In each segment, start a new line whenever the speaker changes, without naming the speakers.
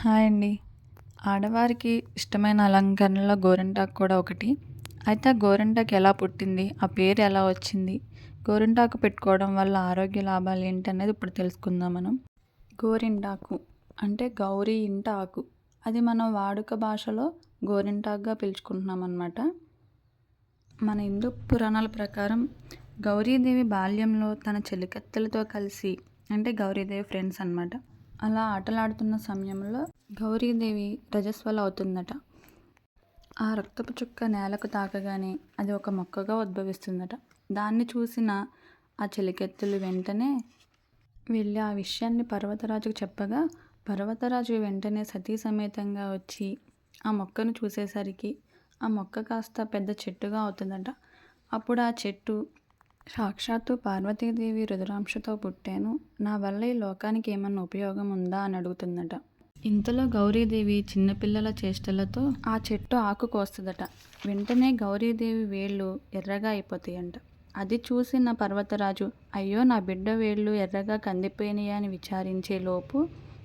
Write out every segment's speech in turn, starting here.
Hi అండి. ఆడవారికి ఇష్టమైన అలంకరణలో గోరింటాకు కూడా ఒకటి. అయితే ఆ గోరింటాకు ఎలా పుట్టింది? ఆ పేరు ఎలా వచ్చింది? గోరింటాకు పెట్టుకోవడం వల్ల ఆరోగ్య లాభాలు ఏంటి అనేది ఇప్పుడు తెలుసుకుందాం మనం. గోరింటాకు అంటే గౌరీ ఇంట ఆకు అది మనం వాడుక భాషలో గోరింటాకుగా పిలుచుకుంటున్నాం అనమాట మన హిందూ పురాణాల ప్రకారం గౌరీదేవి బాల్యంలో తన చెలికత్తెలతో కలిసి అంటే గౌరీదేవి ఫ్రెండ్స్ అనమాట అలా ఆటలాడుతున్న సమయంలో గౌరీదేవి రజస్వల అవుతుందట ఆ రక్తపు చుక్క నేలకు తాకగానే అది ఒక మొక్కగా ఉద్భవిస్తుందట. దాన్ని చూసిన ఆ చెలికెత్తులు వెంటనే వెళ్ళి ఆ విషయాన్ని పర్వతరాజుకు చెప్పగా పర్వతరాజు వెంటనే సతీ సమేతంగా వచ్చి ఆ మొక్కను చూసేసరికి ఆ మొక్క కాస్త పెద్ద చెట్టుగా అవుతుందట. అప్పుడు ఆ చెట్టు సాక్షాత్తు పార్వతీదేవి రుద్రాంశతో పుట్టాను. నా వల్ల ఈ లోకానికి ఏమన్నా ఉపయోగం ఉందా అని అడుగుతుందట. ఇంతలో గౌరీదేవి చిన్నపిల్లల చేష్టలతో ఆ చెట్టు ఆకు కోస్తుందట. వెంటనే గౌరీదేవి వేళ్ళు ఎర్రగా అయిపోతాయంట. అది చూసిన పర్వతరాజు అయ్యో నా బిడ్డ వేళ్ళు ఎర్రగా కందిపోయినాయి? అని విచారించే లోపు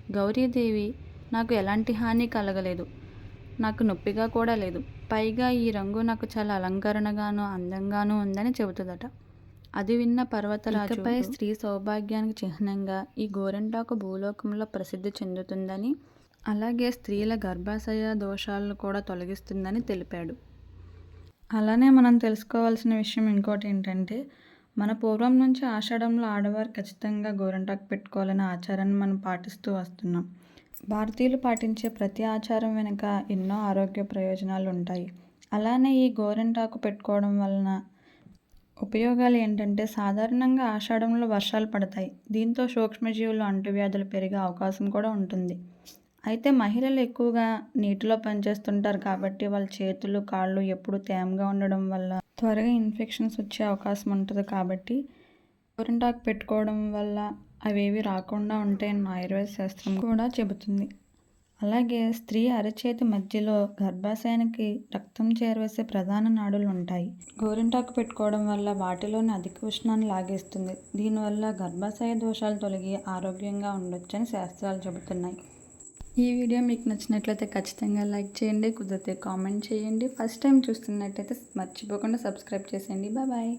గౌరీదేవి నాకు ఎలాంటి హాని కలగలేదు. నాకు నొప్పిగా కూడా లేదు. పైగా ఈ రంగు నాకు చాలా అలంకరణగాను అందంగాను ఉందని చెబుతుందట. అది విన్న పర్వతరాజుపై స్త్రీ సౌభాగ్యానికి చిహ్నంగా ఈ గోరింటాకు భూలోకంలో ప్రసిద్ధి చెందుతుందని అలాగే స్త్రీల గర్భాశయ దోషాలను కూడా తొలగిస్తుందని తెలిపాడు. అలానే మనం తెలుసుకోవాల్సిన విషయం ఇంకోటి ఏంటంటే మన పూర్వం నుంచి ఆషాఢంలో ఆడవారు ఖచ్చితంగా గోరింటాకు పెట్టుకోవాలనే ఆచారాన్ని మనం పాటిస్తూ వస్తున్నాం. భారతీయులు పాటించే ప్రతి ఆచారం వెనుక ఎన్నో ఆరోగ్య ప్రయోజనాలు ఉంటాయి అలానే ఈ గోరింటాకు పెట్టుకోవడం వలన ఉపయోగాలు ఏంటంటే సాధారణంగా ఆషాఢంలో వర్షాలు పడతాయి. దీంతో సూక్ష్మజీవులు అంటువ్యాధులు పెరిగే అవకాశం కూడా ఉంటుంది. అయితే మహిళలు ఎక్కువగా నీటిలో పనిచేస్తుంటారు కాబట్టి వాళ్ళ చేతులు కాళ్ళు ఎప్పుడు తేమగా ఉండడం వల్ల త్వరగా ఇన్ఫెక్షన్స్ వచ్చే అవకాశం ఉంటుంది కాబట్టి గోరింటాకు పెట్టుకోవడం వల్ల అవేవి రాకుండా ఉంటాయని ఆయుర్వేద శాస్త్రం కూడా చెబుతుంది. అలాగే స్త్రీ అరచేతి మధ్యలో గర్భాశయానికి రక్తం చేరవేసే ప్రధాన నాడులు ఉంటాయి గోరింటాకు పెట్టుకోవడం వల్ల వాటిలోని అధిక ఉష్ణాన్ని లాగేస్తుంది. దీనివల్ల గర్భాశయ దోషాలు తొలగి ఆరోగ్యంగా ఉండొచ్చని శాస్త్రాలు చెబుతున్నాయి. ఈ వీడియో మీకు నచ్చినట్లయితే ఖచ్చితంగా లైక్ చేయండి కుదిరితే కామెంట్ చేయండి. ఫస్ట్ టైం చూస్తున్నట్టయితే మర్చిపోకుండా సబ్స్క్రైబ్ చేసేయండి. Bye bye.